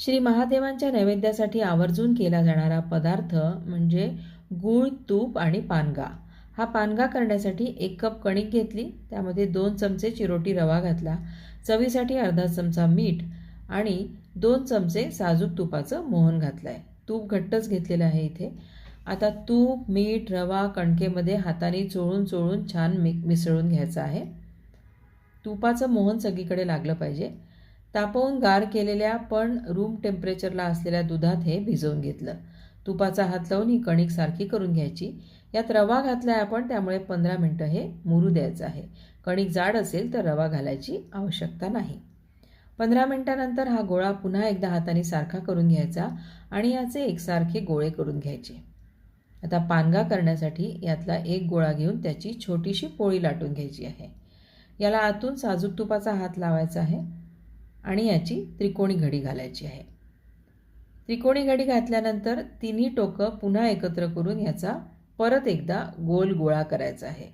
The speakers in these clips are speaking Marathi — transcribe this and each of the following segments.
श्री महादेवांच्या नैवेद्यासाठी आवर्जून केला जाणारा पदार्थ म्हणजे गूळ तूप आणि पानगा. हा पानगा करण्यासाठी एक कप कणिक घेतली त्यामध्ये दोन चमचे चिरोटी रवा घातला चवीसाठी अर्धा चमचा मीठ आणि दोन चमचे साजूक तुपाचं मोहन घातलं आहे तूप घट्टच घेतलेलं आहे इथे. आता तूप मीठ रवा कणकेमध्ये हाताने चोळून चोळून छान मि मिसळून घ्यायचं आहे. तुपाचं मोहन सगळीकडे लागलं पाहिजे. तापवून गार केलेल्या पण रूम टेम्परेचरला असलेल्या दुधात हे भिजवून घेतलं. तुपाचा हात लावून ही कणिक सारखी करून घ्यायची. यात रवा घातला आहे आपण त्यामुळे पंधरा मिनटं हे मुरू द्यायचं आहे. कणिक जाड असेल तर रवा घालायची आवश्यकता नाही. पंधरा मिनटानंतर हा गोळा पुन्हा एकदा हाताने सारखा करून घ्यायचा आणि याचे एकसारखे गोळे करून घ्यायचे. आता पानगा करण्यासाठी यातला एक गोळा घेऊन त्याची छोटीशी पोळी लाटून घ्यायची आहे. याला आतून साजूक तुपाचा हात लावायचा आहे. आणि याची त्रिकोणी घडी घालायची आहे. त्रिकोणी घडी घातल्यानंतर तिन्ही टोकं पुन्हा एकत्र करून याचा परत एकदा गोल गोळा करायचा आहे.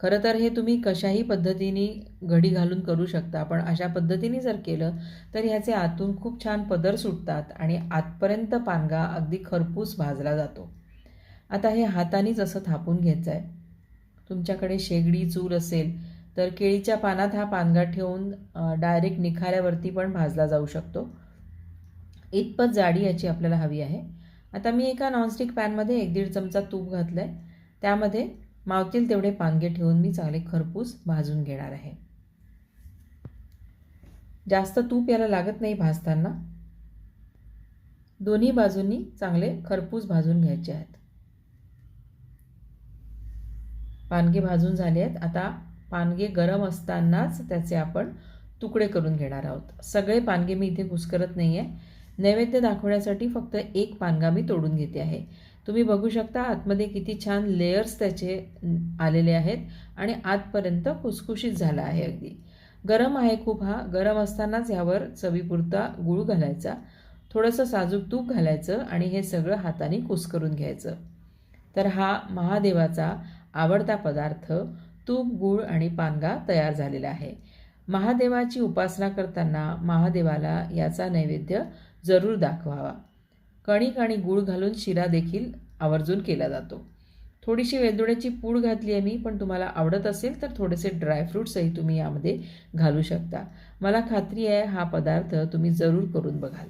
खरं तर हे तुम्ही कशाही पद्धतीने घडी घालून करू शकता पण अशा पद्धतीने जर केलं तर ह्याचे आतून खूप छान पदर सुटतात आणि आतपर्यंत पानगा अगदी खरपूस भाजला जातो. आता हे हातानेच असं थापून घ्यायचं आहे तुमच्याकडे शेगडी चूल असेल तर केळीच्या पानात हा पानगा ठेवून डायरेक्ट निखाऱ्यावरती पण भाजला जाऊ शकतो. इतपत जाडी याची आपल्याला हवी आहे. आता मी एका नॉनस्टिक पॅनमध्ये एक दीड चमचा तूप घातलं आहे त्यामध्ये मावतील तेवढे पानगे ठेवून मी चांगले खरपूस भाजून घेणार आहे. जास्त तूप याला लागत नाही भाजताना. दोन्ही बाजूंनी चांगले खरपूस भाजून घ्यायचे आहेत. पानगे भाजून झाले आहेत. आता पानगे गरम असतानाच त्याचे आपण तुकडे करून घेणार आहोत. सगळे पानगे मी इथे कुस्करत नाही आहे नैवेद्य दाखवण्यासाठी फक्त एक पानगा मी तोडून घेते आहे. तुम्ही बघू शकता आतमध्ये किती छान लेयर्स त्याचे आलेले आहेत आणि आतपर्यंत कुसकुशीत झाला आहे अगदी. गरम आहे खूप हा. गरम असतानाच ह्यावर चवीपुरता गूळ घालायचा. थोडंसं साजूक तूप घालायचं आणि हे सगळं हाताने कुस्करून घ्यायचं. तर हा महादेवाचा आवडता पदार्थ तूप गूळ आणि पानगा तयार झालेला आहे. महादेवाची उपासना करताना महादेवाला याचा नैवेद्य जरूर दाखवावा. कणिक आणि गूळ घालून शिरा देखील आवर्जून केला जातो. थोडीशी वेलदोड्याची पूड घातली आहे मी पण तुम्हाला आवडत असेल तर थोडेसे ड्रायफ्रूट्सही तुम्ही यामध्ये घालू शकता. मला खात्री आहे हा पदार्थ तुम्ही जरूर करून बघाल.